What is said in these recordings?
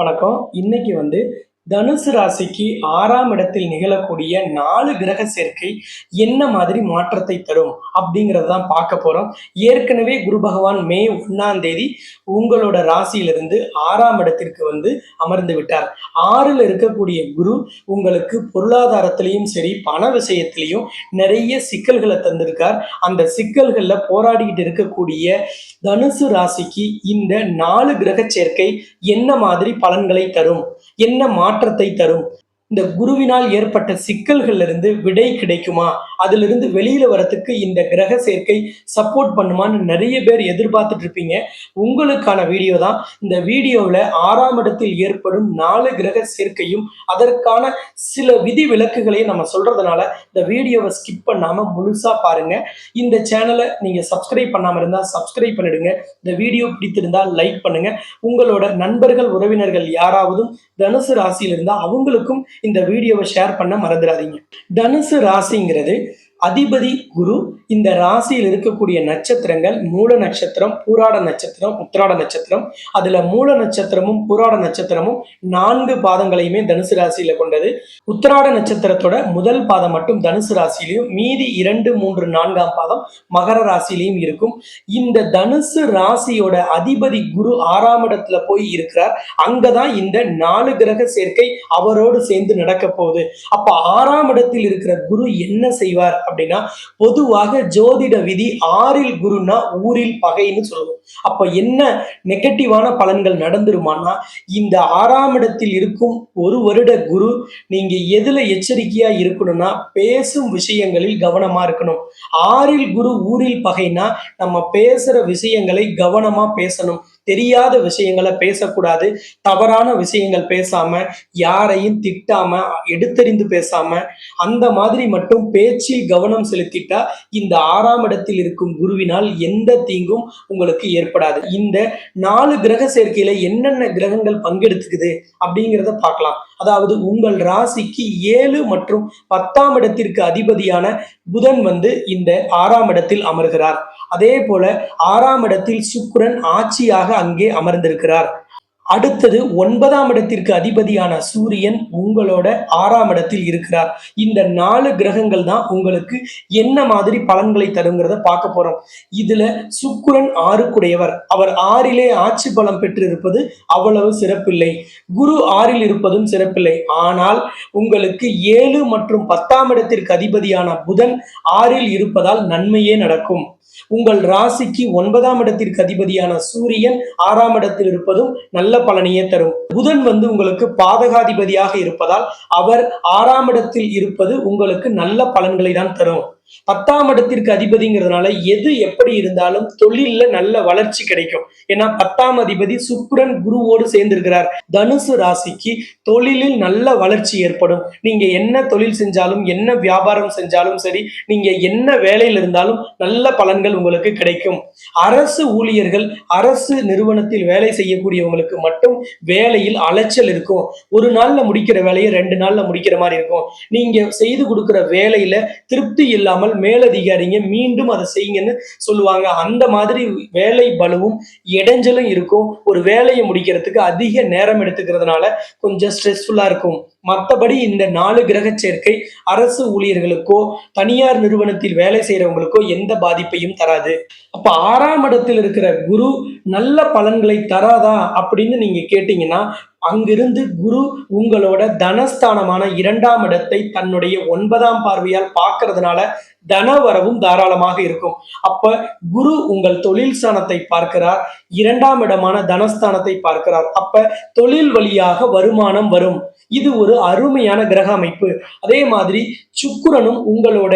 வணக்கம். இன்னைக்கு வந்து தனுசு ராசிக்கு ஆறாம் இடத்தில் நிகழக்கூடிய நாலு கிரக சேர்க்கை என்ன மாதிரி மாற்றத்தை தரும் அப்படிங்கறத தான் பார்க்க போறோம். ஏற்கனவே குரு பகவான் மே ஒன்றாம் தேதி உங்களோட ராசியிலிருந்து ஆறாம் இடத்திற்கு வந்து அமர்ந்து விட்டார். ஆறில் இருக்கக்கூடிய குரு உங்களுக்கு பொருளாதாரத்திலையும் சரி பண விஷயத்திலையும் நிறைய சிக்கல்களை தந்திருக்கார். அந்த சிக்கல்கள்ல போராடிக்கிட்டு இருக்கக்கூடிய தனுசு ராசிக்கு இந்த நாலு கிரக சேர்க்கை என்ன மாதிரி பலன்களை தரும்? என்ன மாற்ற மாற்றத்தை தரும். இந்த குருவினால் ஏற்பட்ட சிக்கல்கள்ல இருந்து விடை கிடைக்குமா? அதிலிருந்து வெளியில வரத்துக்கு இந்த கிரக சேர்க்கை சப்போர்ட் பண்ணுமான்னு நிறைய பேர் எதிர்பார்த்துட்டு இருப்பீங்க. உங்களுக்கான வீடியோ தான். இந்த வீடியோவில் ஆறாம் இடத்தில் ஏற்படும் நாலு கிரக சேர்க்கையும் அதற்கான சில விதி விலக்குகளையும் நம்ம சொல்றதுனால இந்த வீடியோவை ஸ்கிப் பண்ணாம முழுசா பாருங்க. இந்த சேனலை நீங்க சப்ஸ்கிரைப் பண்ணாம இருந்தா சப்ஸ்கிரைப் பண்ணிடுங்க. இந்த வீடியோ பிடித்திருந்தால் லைக் பண்ணுங்க. உங்களோட நண்பர்கள் உறவினர்கள் யாராவதும் தனுசு ராசியில் இருந்தா அவங்களுக்கும் இந்த வீடியோவை ஷேர் பண்ண மறந்துடாதீங்க. தனுசு ராசிங்கிறது அதிபதி குரு இந்த ராசியில் இருக்கக்கூடிய நட்சத்திரங்கள் மூல நட்சத்திரம் பூராட நட்சத்திரம் உத்திராட நட்சத்திரம். அதுல மூல நட்சத்திரமும் பூராட நட்சத்திரமும் நான்கு பாதங்களையுமே தனுசு ராசியில கொண்டது. உத்திராட நட்சத்திரத்தோட முதல் பாதம் மட்டும் தனுசு ராசியிலையும் மீதி இரண்டு மூன்று நான்காம் பாதம் மகர ராசியிலையும் இருக்கும். இந்த தனுசு ராசியோட அதிபதி குரு ஆறாம் இடத்துல போய் இருக்கிறார். அங்கதான் இந்த நாலு கிரக சேர்க்கை அவரோடு சேர்ந்து நடக்க போகுது. அப்ப ஆறாம் இடத்தில் இருக்கிற குரு என்ன செய்வார் அப்படின்னா பொதுவாக ஜோதிட விதி ஆறில் குருனா ஊரில் பகைன்னு சொல்லுவோம். அப்ப என்ன நெகட்டிவான பலன்கள் நடந்துருமானா இந்த ஆறாம் இடத்தில் இருக்கும் ஒரு வருட குரு நீங்க எதுல எச்சரிக்கையா இருக்கணும்னா பேசும் விஷயங்களில் கவனமா இருக்கணும். ஆறில் குரு ஊரில் பகைனா நம்ம பேசுற விஷயங்களை கவனமா பேசணும். தெரியாத விஷயங்களை பேசக்கூடாது. தவறான விஷயங்கள் பேசாம யாரையும் திட்டாம எடுத்தறிந்து பேசாம அந்த மாதிரி மட்டும் பேச்சில் கவனம் செலுத்திட்டா இந்த ஆறாம் இடத்தில் இருக்கும் குருவினால் எந்த தீங்கும் உங்களுக்கு ஏற்படாது. இந்த நாலு கிரக சேர்க்கையில என்னென்ன கிரகங்கள் பங்கெடுத்துக்குது அப்படிங்கிறத பார்க்கலாம். அதாவது உங்கள் ராசிக்கு ஏழு மற்றும் பத்தாம் இடத்திற்கு அதிபதியான புதன் வந்து இந்த ஆறாம் இடத்தில் அமர்கிறார். அதே போல ஆறாம் இடத்தில் சுக்கிரன் ஆட்சியாக அங்கே அமர்ந்திருக்கிறார். அடுத்தது ஒன்பதாம் இடத்திற்கு அதிபதியான சூரியன் உங்களோட ஆறாம் இடத்தில் இருக்கிறார். இந்த நாலு கிரகங்கள் தான் உங்களுக்கு என்ன மாதிரி பலன்களை தருங்கிறத பார்க்க போறோம். இதுல சுக்குரன் ஆறுக்குடையவர். அவர் ஆறிலே ஆட்சி பலம் பெற்றிருப்பது அவ்வளவு சிறப்பில்லை. குரு ஆறில் இருப்பதும் சிறப்பில்லை. ஆனால் உங்களுக்கு ஏழு மற்றும் பத்தாம் இடத்திற்கு அதிபதியான புதன் ஆறில் இருப்பதால் நன்மையே நடக்கும். உங்கள் ராசிக்கு ஒன்பதாம் இடத்திற்கு அதிபதியான சூரியன் ஆறாம் இடத்தில் இருப்பதும் நல்ல பலனையே தரும். புதன் வந்து உங்களுக்கு பாதகாதிபதியாக இருப்பதால் அவர் ஆறாம் இடத்தில் இருப்பது உங்களுக்கு நல்ல பலன்களை தான் தரும். பத்தாம் இடத்திற்கு அதிபதிங்கிறதுனால எது எப்படி இருந்தாலும் தொழில்ல நல்ல வளர்ச்சி கிடைக்கும். ஏன்னா பத்தாம் அதிபதி சுக்ரன் குருவோடு சேர்ந்திருக்கிறார். தனுசு ராசிக்கு தொழிலில் நல்ல வளர்ச்சி ஏற்படும். நீங்க என்ன தொழில் செஞ்சாலும் என்ன வியாபாரம் செஞ்சாலும் சரி நீங்க என்ன வேலையில் இருந்தாலும் நல்ல பலன்கள் உங்களுக்கு கிடைக்கும். அரசு ஊழியர்கள் அரசு நிறுவனத்தில் வேலை செய்யக்கூடியவங்களுக்கு மட்டும் வேலையில் அலைச்சல் இருக்கும். ஒரு நாள்ல முடிக்கிற வேலையை ரெண்டு நாள்ல முடிக்கிற மாதிரி இருக்கும். நீங்க செய்து கொடுக்கிற வேலையில திருப்தி இல்லாம இல்லாமல் மேலதிகாரிங்க மீண்டும் அதை செய்யுங்கன்னு சொல்லுவாங்க. அந்த மாதிரி வேலை பலுவும் இடைஞ்சலும் இருக்கும். ஒரு வேலையை முடிக்கிறதுக்கு அதிக நேரம் எடுத்துக்கிறதுனால கொஞ்சம் ஸ்ட்ரெஸ்ஃபுல்லா இருக்கும். மற்றபடி இந்த நாலு கிரக சேர்க்கை அரசு ஊழியர்களுக்கோ தனியார் நிறுவனத்தில் வேலை செய்யறவங்களுக்கோ எந்த பாதிப்பையும் தராது. அப்ப ஆறாம் இடத்தில் இருக்கிற குரு நல்ல பலன்களை தராதா அப்படின்னு நீங்க கேட்டீங்கன்னா அங்கிருந்து குரு உங்களோட தனஸ்தானமான இரண்டாம் இடத்தை தன்னுடைய ஒன்பதாம் பார்வையால் பார்க்கறதுனால தனவரவும் தாராளமாக இருக்கும். அப்ப குரு உங்கள் தொழில் ஸ்தானத்தை பார்க்கிறார் இரண்டாம் இடமான தனஸ்தானத்தை பார்க்கிறார். அப்ப தொழில் வழியாக வருமானம் வரும். இது ஒரு அருமையான கிரக அமைப்பு. அதே மாதிரி சுக்குரனும் உங்களோட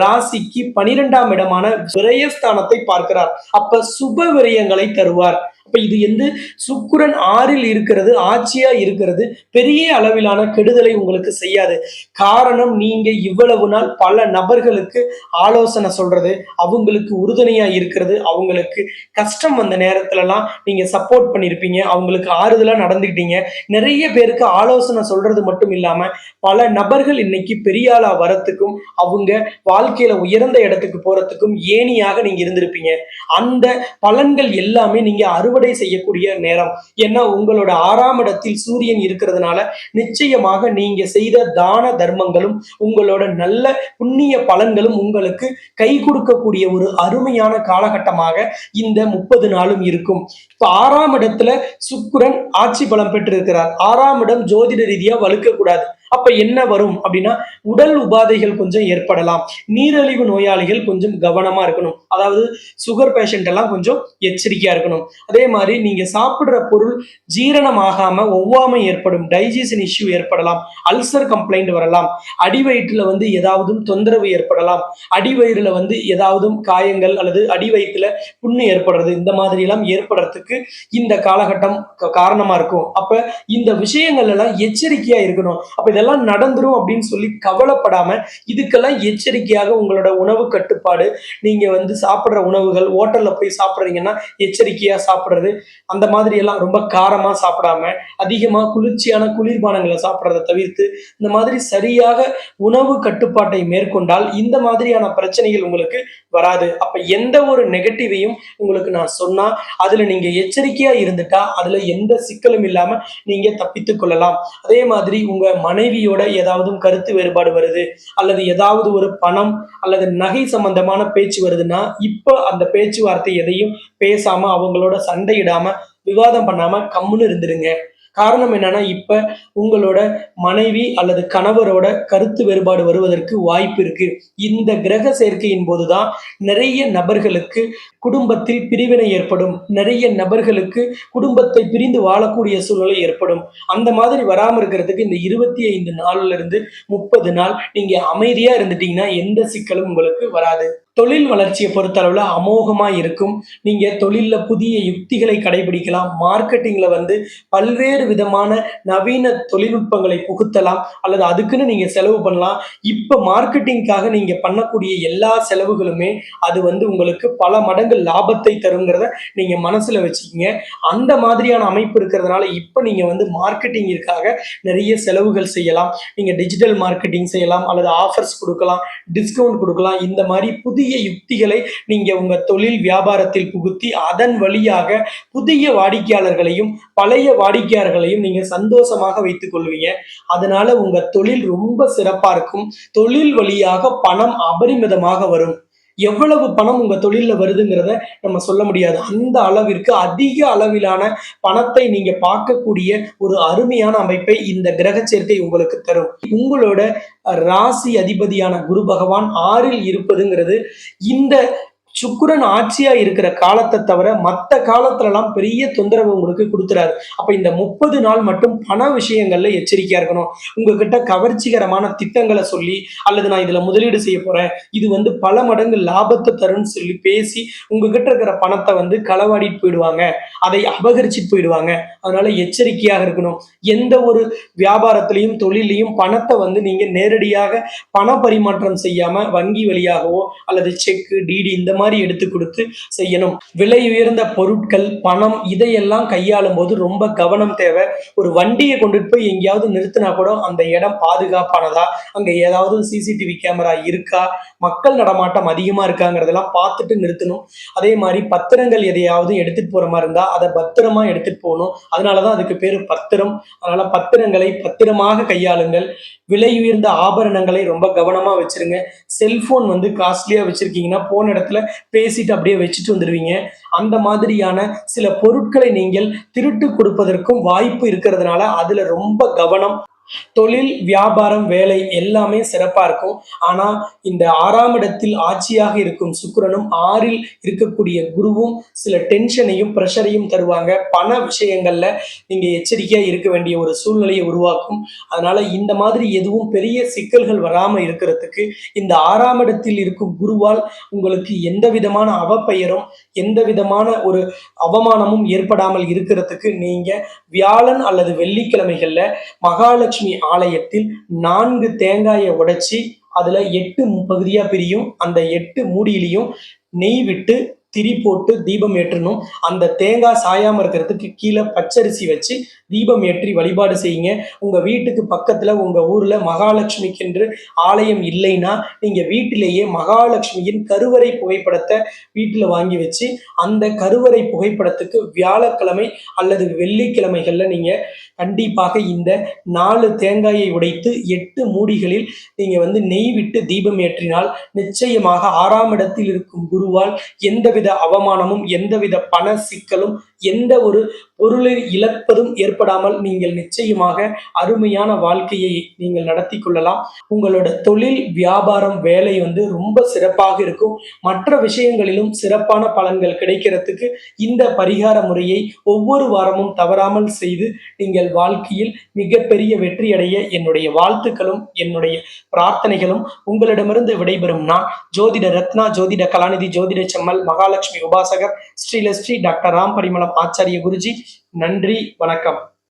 ராசிக்கு பனிரெண்டாம் இடமான விரயஸ்தானத்தை பார்க்கிறார். அப்ப சுப விரயங்களை தருவார். இப்போ இது வந்து சுக்குரன் ஆறில் இருக்கிறது ஆட்சியா இருக்கிறது பெரிய அளவிலான கெடுதலை உங்களுக்கு செய்யாது. காரணம் நீங்க இவ்வளவு நாள் பல நபர்களுக்கு ஆலோசனை சொல்றது அவங்களுக்கு உறுதுணையா இருக்கிறது அவங்களுக்கு கஷ்டம் வந்த நேரத்துலலாம் நீங்க சப்போர்ட் பண்ணியிருப்பீங்க அவங்களுக்கு ஆறுதலாக நடந்துக்கிட்டீங்க. நிறைய பேருக்கு ஆலோசனை சொல்றது மட்டும் இல்லாம பல நபர்கள் இன்னைக்கு பெரிய ஆளா வரத்துக்கும் அவங்க வாழ்க்கையில உயர்ந்த இடத்துக்கு போறதுக்கும் ஏணியாக நீங்க இருந்திருப்பீங்க. அந்த பலன்கள் எல்லாமே நீங்க அறுவ அறுவடை செய்யக்கூடிய நேரம். ஏன்னா உங்களோட ஆறாம் இடத்தில் சூரியன் இருக்கிறதுனால நிச்சயமாக நீங்க செய்த தான தர்மங்களும் உங்களோட நல்ல புண்ணிய பலன்களும் உங்களுக்கு கை கொடுக்கக்கூடிய ஒரு அருமையான காலகட்டமாக இந்த முப்பது நாளும் இருக்கும். இப்ப ஆறாம் இடத்துல சுக்குரன் ஆட்சி பலம் பெற்றிருக்கிறார். ஆறாம் இடம் ஜோதிட ரீதியா வலுக்க கூடாது. அப்ப என்ன வரும் அப்படின்னா உடல் உபாதைகள் கொஞ்சம் ஏற்படலாம். நீரழிவு நோயாளிகள் கொஞ்சம் கவனமா இருக்கணும். அதாவது சுகர் பேஷண்ட் எல்லாம் கொஞ்சம் எச்சரிக்கையா இருக்கணும். அதே மாதிரி நீங்க சாப்பிடுற பொருள் ஜீரணம் ஆகாம ஒவ்வாமை ஏற்படும் டைஜஷன் இஷ்யூ ஏற்படலாம் அல்சர் கம்ப்ளைண்ட் வரலாம் அடி வயிற்றுல வந்து ஏதாவது தொந்தரவு ஏற்படலாம் அடி வயிறுல வந்து ஏதாவது காயங்கள் அல்லது அடி வயிற்றுல புண்ணு ஏற்படுறது இந்த மாதிரி எல்லாம் ஏற்படுறதுக்கு இந்த காலகட்டம் காரணமா இருக்கும். அப்ப இந்த விஷயங்கள் எல்லாம் எச்சரிக்கையா இருக்கணும். அப்ப இதெல்லாம் நடந்துரும் அப்படின்னு சொல்லி கவலைப்படாம இதுக்கெல்லாம் எச்சரிக்கையாக உங்களோட உணவு கட்டுப்பாடு நீங்க வந்து சாப்பிட்ற உணவுகள் ஹோட்டல்ல போய் சாப்பிடுறீங்கன்னா எச்சரிக்கையா சாப்பிடுறது அந்த மாதிரி எல்லாம் ரொம்ப காரமா சாப்பிடாம அதிகமா குளிர்ச்சியான குளிர்பானங்களை சாப்பிட்றத தவிர்த்து இந்த மாதிரி சரியாக உணவு கட்டுப்பாட்டை மேற்கொண்டால் இந்த மாதிரியான பிரச்சனைகள் உங்களுக்கு வராது. அப்ப எந்த ஒரு நெகட்டிவையும் உங்களுக்கு நான் சொன்னா அதுல நீங்க எச்சரிக்கையா இருந்துட்டா அதுல எந்த சிக்கலும் இல்லாம நீங்க தப்பித்துக் கொள்ளலாம். அதே மாதிரி உங்க மனைவியோட ஏதாவது கருத்து வேறுபாடு வருது அல்லது ஏதாவது ஒரு பணம் அல்லது நகை சம்பந்தமான பேச்சு வருதுன்னா இப்போ அந்த பேச்சுவார்த்தை எதையும் பேசாம அவங்களோட சண்டையிடாம விவாதம் பண்ணாம கம்முன்னு இருந்துடுங்க காரணம் என்னன்னா இப்ப உங்களோட மனைவி அல்லது கணவரோட கருத்து வேறுபாடு வருவதற்கு வாய்ப்பு இருக்கு. இந்த கிரக சேர்க்கையின் போதுதான் நிறைய நபர்களுக்கு குடும்பத்தில் பிரிவினை ஏற்படும். நிறைய நபர்களுக்கு குடும்பத்தை பிரிந்து வாழக்கூடிய சூழ்நிலை ஏற்படும். அந்த மாதிரி வராமல் இருக்கிறதுக்கு இந்த இருபத்தி ஐந்து நாள்ல இருந்து முப்பது நாள் நீங்க அமைதியா இருந்துட்டீங்கன்னா எந்த சிக்கலும் உங்களுக்கு வராது. தொழில் வளர்ச்சியை பொறுத்தளவில் அமோகமாக இருக்கும். நீங்கள் தொழிலில் புதிய யுக்திகளை கடைபிடிக்கலாம். மார்க்கெட்டிங்கில் வந்து பல்வேறு விதமான நவீன தொழில்நுட்பங்களை புகுத்தலாம். அல்லது அதுக்குன்னு நீங்கள் செலவு பண்ணலாம். இப்போ மார்க்கெட்டிங்காக நீங்கள் பண்ணக்கூடிய எல்லா செலவுகளுமே அது வந்து உங்களுக்கு பல மடங்கு லாபத்தை தருங்கிறத நீங்கள் மனசில் வச்சுக்கிங்க. அந்த மாதிரியான அமைப்பு இருக்கிறதுனால இப்போ நீங்கள் வந்து மார்க்கெட்டிங்கிற்காக நிறைய செலவுகள் செய்யலாம். நீங்கள் டிஜிட்டல் மார்க்கெட்டிங் செய்யலாம். அல்லது ஆஃபர்ஸ் கொடுக்கலாம். டிஸ்கவுண்ட் கொடுக்கலாம். இந்த மாதிரி புதிய யுக்திகளை நீங்க உங்க தொழில் வியாபாரத்தில் புகுத்தி அதன் வழியாக புதிய வாடிக்கையாளர்களையும் பழைய வாடிக்கையாளர்களையும் நீங்க சந்தோஷமாக வைத்துக் கொள்வீங்க. அதனால உங்க தொழில் ரொம்ப சிறப்பா இருக்கும். தொழில் வழியாக பணம் அபரிமிதமாக வரும். எவ்வளவு பணம் உங்க தொழிலில் வருதுங்கிறத நம்ம சொல்ல முடியாது. அந்த அளவிற்கு அதிக அளவிலான பணத்தை நீங்க பார்க்கக்கூடிய ஒரு அருமையான அமைப்பை இந்த கிரக சேர்க்கை உங்களுக்கு தரும். உங்களோட ராசி அதிபதியான குரு பகவான் ஆறில் இருப்பதுங்கிறது இந்த சுக்கிரன் ஆட்சியா இருக்கிற காலத்தை தவிர மற்ற காலத்துலலாம் பெரிய தொந்தரவு உங்களுக்கு கொடுத்துறாரு. அப்ப இந்த முப்பது நாள் மட்டும் பண விஷயங்கள்ல எச்சரிக்கையா இருக்கணும். உங்ககிட்ட கவர்ச்சிகரமான திட்டங்களை சொல்லி அல்லது நான் இதுல முதலீடு செய்ய போறேன் இது வந்து பல மடங்கு லாபத்தை தரும்னு சொல்லி பேசி உங்ககிட்ட இருக்கிற பணத்தை வந்து களவாடிட்டு போயிடுவாங்க. அதை அபகரிச்சிட்டு போயிடுவாங்க. அதனால எச்சரிக்கையாக இருக்கணும். எந்த ஒரு வியாபாரத்திலையும் தொழிலையும் பணத்தை வந்து நீங்க நேரடியாக பண பரிமாற்றம் செய்யாம வங்கி வழியாகவோ அல்லது செக்கு டிடி இந்த மாதிரி மாதிரி எடுத்து கொடுத்து செய்யணும். விலை உயர்ந்த பொருட்கள் பணம் இதையெல்லாம் கையாளும் போது ரொம்ப கவனம் தேவை. ஒரு வண்டியை கொண்டுட்டு போய் எங்கேயாவது நிறுத்தினா கூட அந்த இடம் பாதுகாப்பானதா? அங்க ஏதாவது சிசிடிவி கேமரா இருக்கா? மக்கள் நடமாட்டம் அதிகமா இருக்காங்கிறதெல்லாம் பார்த்துட்டு நிறுத்தணும். அதே மாதிரி பத்திரங்கள் எதையாவது எடுத்துட்டு போற மாதிரி இருந்தா அதை பத்திரமா எடுத்துட்டு போகணும். அதனாலதான் அதுக்கு பேரு பத்திரம். அதனால பத்திரங்களை பத்திரமாக கையாளுங்கள். விலை உயர்ந்த ஆபரணங்களை ரொம்ப கவனமா வச்சிருங்க. செல்போன் வந்து காஸ்ட்லியா வச்சிருக்கீங்கன்னா போன இடத்துல பேசிட்டு அப்படியே வச்சுட்டு வந்துடுவீங்க அந்த மாதிரியான சில பொருட்களை நீங்கள் திருட்டு கொடுப்பதற்கும் வாய்ப்பு இருக்கிறதுனால அதுல ரொம்ப கவனம் தொழில் வியாபாரம் வேலை எல்லாமே சிறப்பா இருக்கும். ஆனா இந்த ஆறாம் இடத்தில் ஆட்சியாக இருக்கும் சுக்கரனும் ஆறில் இருக்கக்கூடிய குருவும் சில டென்ஷனையும் ப்ரெஷரையும் தருவாங்க. பண விஷயங்கள்ல நீங்க எச்சரிக்கையா இருக்க வேண்டிய ஒரு சூழ்நிலையை உருவாக்கும். அதனால இந்த மாதிரி எதுவும் பெரிய சிக்கல்கள் வராம இருக்கிறதுக்கு இந்த ஆறாம் இடத்தில் இருக்கும் குருவால் உங்களுக்கு எந்த விதமான அவப்பெயரும் எந்த விதமான ஒரு அவமானமும் ஏற்படாமல் இருக்கிறதுக்கு நீங்க வியாழன் அல்லது வெள்ளிக்கிழமைகள்ல மகாலட்சுமி ஆலயத்தில் நான்கு தேங்காயை உடைச்சி அதுல எட்டு பகுதியா பிரியும். அந்த எட்டு மூடியிலையும் நெய் விட்டு திரி போட்டு தீபம் ஏற்றணும். அந்த தேங்காய் சாயாம இருக்கிறதுக்கு கீழே பச்சரிசி வச்சு தீபம் ஏற்றி வழிபாடு செய்யுங்க. உங்க வீட்டுக்கு பக்கத்துல உங்க ஊர்ல மகாலட்சுமிக்கென்று ஆலயம் இல்லைன்னா நீங்க வீட்டிலேயே மகாலட்சுமியின் கருவறை புகைப்படத்தை வீட்டில் வாங்கி வச்சு அந்த கருவறை புகைப்படத்துக்கு வியாழக்கிழமை அல்லது வெள்ளிக்கிழமைகள்ல நீங்க கண்டிப்பாக இந்த நாலு தேங்காயை உடைத்து எட்டு மூடிகளில் நீங்க வந்து நெய் விட்டு தீபம் ஏற்றினால் நிச்சயமாக ஆறாம் இடத்தில் இருக்கும் குருவால் எந்தவித அவமானமும் எந்தவித பண சிக்கலும் எந்த ஒரு பொருளை இழப்பதும் ஏற்படாமல் நீங்கள் நிச்சயமாக அருமையான வாழ்க்கையை நீங்கள் நடத்தி கொள்ளலாம். உங்களோட தொழில் வியாபாரம் வேலை வந்து ரொம்ப சிறப்பாக இருக்கும். மற்ற விஷயங்களிலும் சிறப்பான பலன்கள் கிடைக்கிறதுக்கு இந்த பரிகார முறையை ஒவ்வொரு வாரமும் தவறாமல் செய்து நீங்கள் வாழ்க்கையில் மிகப்பெரிய வெற்றி அடைய என்னுடைய வாழ்த்துக்களும் என்னுடைய பிரார்த்தனைகளும் உங்களிடமிருந்து விடைபெறும் நான் ஜோதிட ரத்னா ஜோதிட கலாநிதி ஜோதிட செம்மல் மகாலட்சுமி உபாசகர் ஸ்ரீலஸ்ரீ டாக்டர் ராம் பரிமளம் ஆச்சாரிய குருஜி. நன்றி வணக்கம்.